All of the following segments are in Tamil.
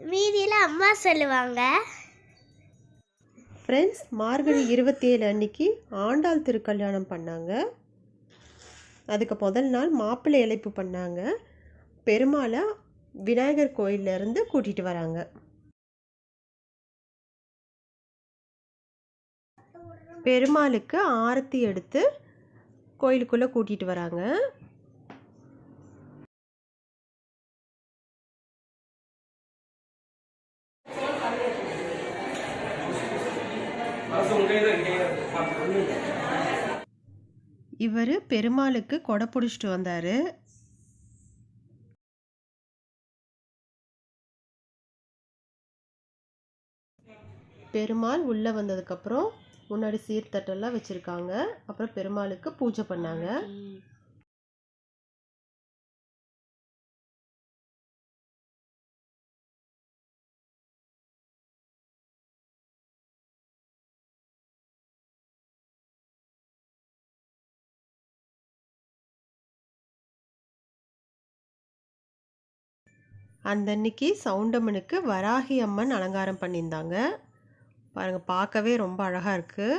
வீதியில் அம்மா சொல்லுவாங்க. ஃப்ரெண்ட்ஸ் மார்கழி இருபத்தேழு அன்னைக்கு ஆண்டாள் திருக்கல்யாணம் பண்ணாங்க. அதுக்கு முதல் நாள் மாப்பிள்ளை இழைப்பு பண்ணாங்க. பெருமாளை விநாயகர் கோயிலேருந்து கூட்டிகிட்டு வராங்க. பெருமாளுக்கு ஆரத்தி எடுத்து கோயிலுக்குள்ளே கூட்டிகிட்டு வராங்க. இவர் பெருமாளுக்கு கொடை பிடிச்சிட்டு வந்தார். பெருமாள் உள்ளே வந்ததுக்கப்புறம் முன்னாடி சீர்தட்டெல்லாம் வச்சுருக்காங்க. அப்புறம் பெருமாளுக்கு பூஜை பண்ணாங்க. அந்த அன்னைக்கு சவுண்டம்மனுக்கு வராகி அம்மன் அலங்காரம் பண்ணியிருந்தாங்க. பாருங்க பார்க்கவே ரொம்ப அழகாக இருக்குது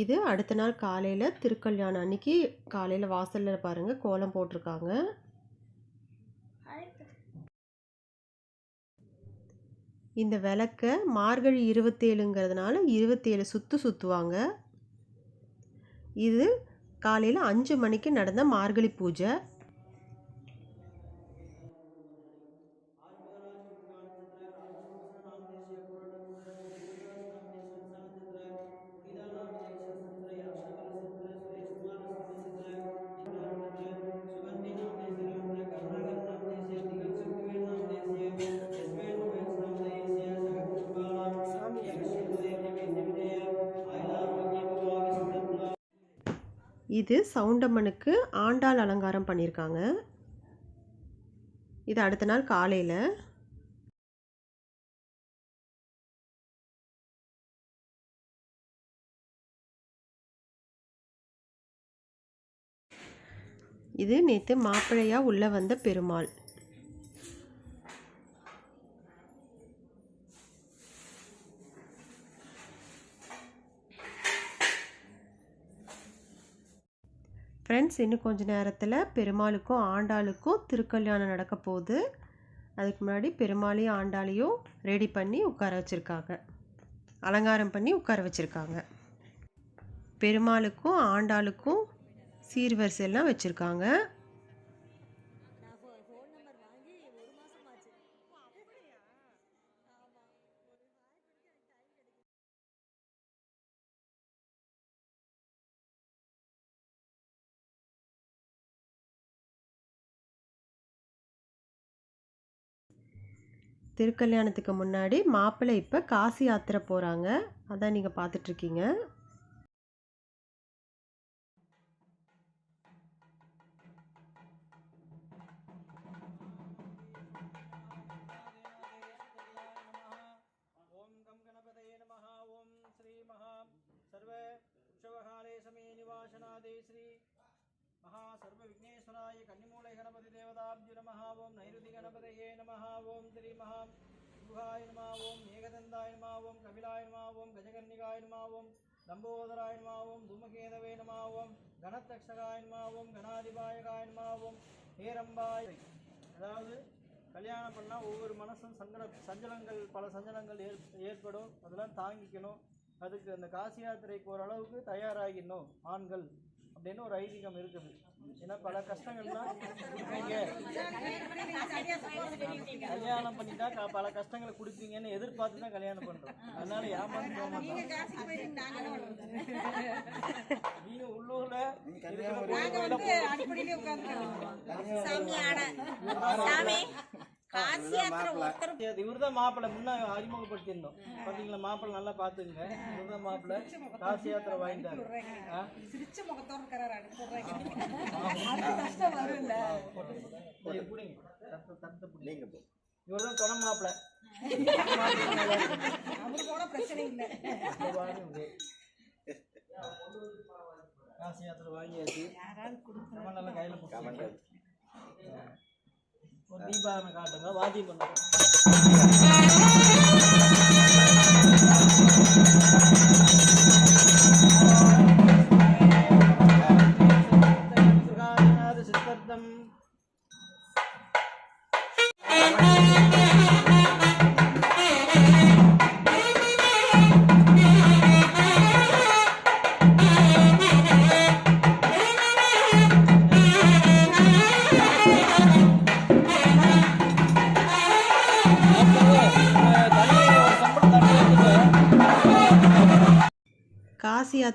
இது அடுத்த நாள் காலையில் திருக்கல்யாணம் அன்னைக்கு காலையில் வாசலில் பாருங்கள் கோலம் போட்டிருக்காங்க. இந்த விளக்க மார்கழி இருபத்தேழுங்கிறதுனால இருபத்தேழு சுற்று சுற்றுவாங்க இது காலையில் அஞ்சு மணிக்கு நடந்த மார்கழி பூஜை. இது சவுண்டம்மனுக்கு ஆண்டாள் அலங்காரம் பண்ணியிருக்காங்க இது அடுத்த நாள் காலையில். இது நேற்று மாப்பிள்ளையாக உள்ளே வந்த பெருமாள். ஃப்ரெண்ட்ஸ் இன்னும் கொஞ்ச நேரத்தில் பெருமாளுக்கும் ஆண்டாளுக்கும் திருக்கல்யாணம் நடக்க போகுது. அதுக்கு முன்னாடி பெருமாளையும் ஆண்டாளையும் ரெடி பண்ணி உட்கார வச்சுருக்காங்க. அலங்காரம் பண்ணி உட்கார வச்சுருக்காங்க. பெருமாளுக்கும் ஆண்டாளுக்கும் சீர்வரிசையெல்லாம் வச்சுருக்காங்க. திருக்கல்யாணத்துக்கு முன்னாடி மாப்பிள்ளை இப்போ காசி யாத்திரை போகிறாங்க அதான் நீங்கள் பார்த்துட்ருக்கீங்க. மகா சர்வ விக்னேஸ்வராய கன்னிமூலை கணபதி தேவதாப்தி நம ஓம் நம ஓம் ஸ்ரீ மகா குருகாய நமா ஓம் ஏகதந்தாய நமா ஓம் கபிலாய நமா ஓம் கஜகர்ணிகாய நமா ஓம் தூமகேதவே நமா கணத்தக்ஷகாய நமா கணாதிபாயகாய நமா ஹேரம்பாய் அதாவது கல்யாணம் பண்ணால் ஒவ்வொரு மனசும் சங்கட சஞ்சலங்கள் பல சஞ்சலங்கள் ஏற் ஏற்படும். அதெல்லாம் தாங்கிக்கணும். அதுக்கு அந்த காசி யாத்திரைக்கு ஓரளவுக்கு தயாராகிடணும் ஆண்கள் அப்படின்னு ஒரு ஐதீகம் இருக்குது. ஏன்னா பல கஷ்டங்கள்லாம் கொடுப்பீங்க கல்யாணம் பண்ணிட்டா க- பல கஷ்டங்களை கொடுப்பீங்கன்னு எதிர்பார்த்து தான் கல்யாணம் பண்றோம். அதனால ஏமாந்து போக மாட்டோம். நீங்க உள்ளூர்ல அது இவர்தான் மாப்பிள்ளை முன்ன அறிமுகப்படுத்தியிருந்தோம். பாத்தீங்களா? மாப்பிள்ளை நல்லா பாத்துங்க. இவர்தான் மாப்பிள்ளை காசி யாத்திரை வாங்கிட்டாரு. ஆ? சரி, புடிங்க. தட்டு- தட்டு புடிங்க. இவர்தான் துணை மாப்பிள்ளை காசு யாத்திரை வாங்கியாச்சு. நம்ம நல்லா கையில் போட்டு ஒரு தீபாவளி காட்டுங்க வாதி பண்ணுங்க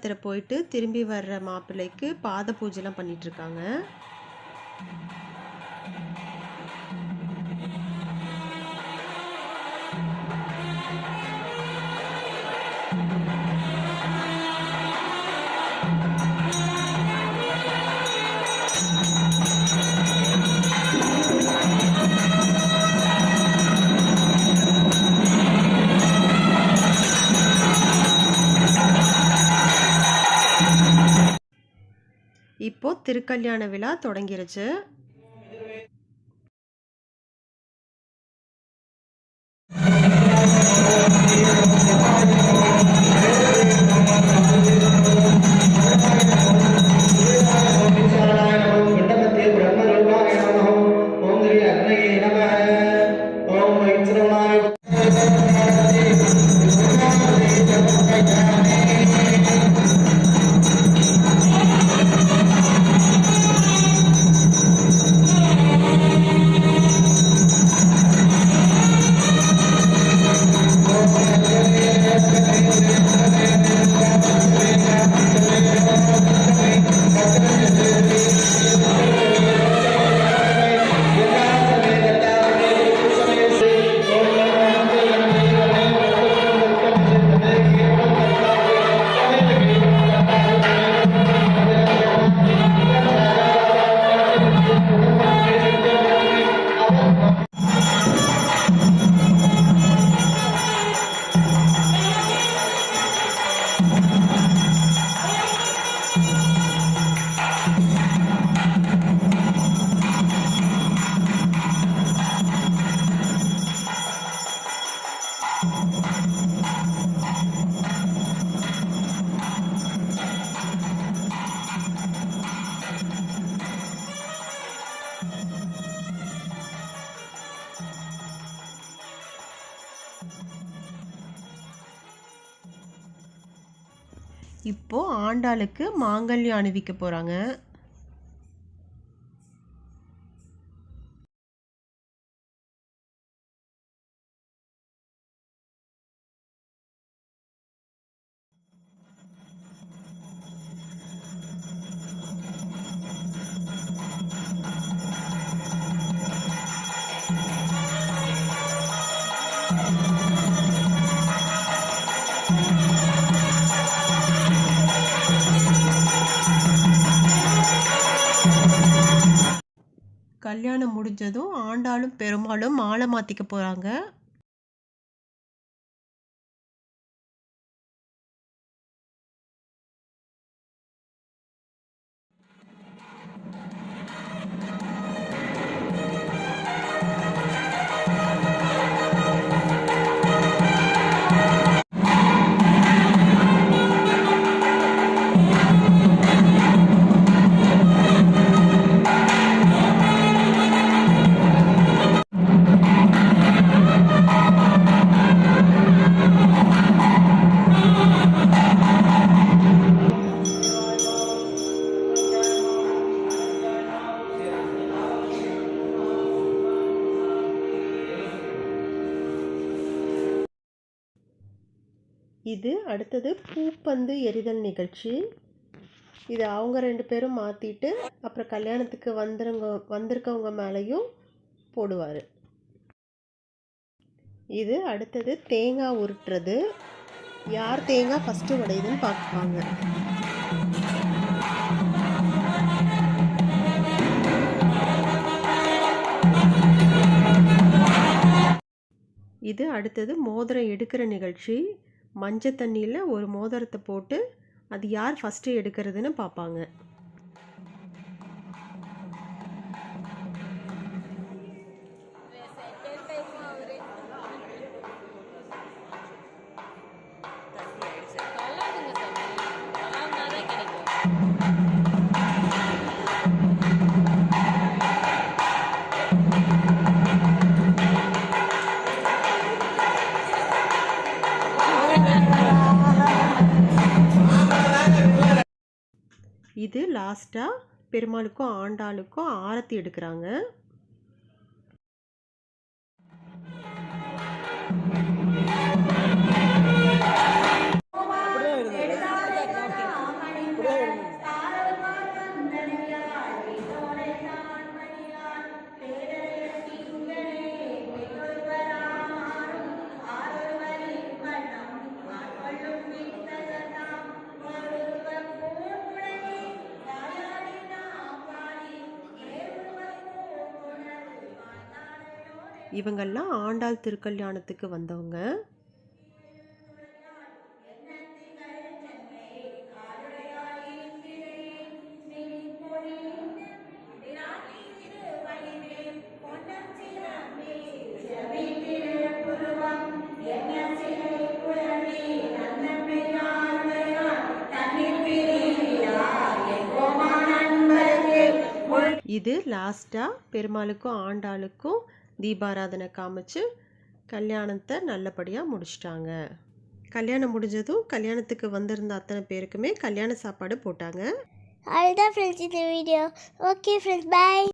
யாத்திரை போயிட்டு திரும்பி வர்ற மாப்பிள்ளைக்கு பாத பூஜைலாம் பண்ணிட்டு இப்போ திருக்கல்யாண விழா தொடங்கிருச்சு. மண்டபத்தே இப்போ ஆண்டாளுக்கு மாங்கல்யம் அணிவிக்க போகிறாங்க கல்யாணம் முடிஞ்சதும் ஆண்டாளும் பெருமாளும் மாலை மாத்திக்க போறாங்க. இது அடுத்தது பூப்பந்து எரிதல் நிகழ்ச்சி. இது அவங்க ரெண்டு பேரும் மாற்றிட்டு அப்புறம் கல்யாணத்துக்கு வந்துருங்க வந்திருக்கவங்க மேலேயும் போடுவார். இது அடுத்தது தேங்காய் உருட்டுறது. யார் தேங்காய் ஃபஸ்ட்டு உடையுதுன்னு பார்ப்பாங்க இது அடுத்தது மோதிரம் எடுக்கிற நிகழ்ச்சி. மஞ்சள் தண்ணியில் ஒரு மோதிரத்தை போட்டு அது யார் ஃபஸ்ட்டு எடுக்கிறதுன்னு பார்ப்பாங்க. இது லாஸ்ட்டாக பெருமாளுக்கும் ஆண்டாளுக்கும் ஆரத்தி எடுக்கிறாங்க. அப்படியே இவங்கெல்லாம் ஆண்டாள் திருக்கல்யாணத்துக்கு வந்தவங்க. இது லாஸ்ட்டாக பெருமாளுக்கும் ஆண்டாளுக்கும் தீபாராதனை காமிச்சு கல்யாணத்தை நல்லபடியாக முடிச்சிட்டாங்க. கல்யாணம் முடிஞ்சதும் கல்யாணத்துக்கு வந்திருந்த அத்தனை பேருக்குமே கல்யாண சாப்பாடு போட்டாங்க. அவ்வளோதான் ஃப்ரெண்ட்ஸ் இந்த வீடியோ ஓகே ஃப்ரெண்ட்ஸ் பாய்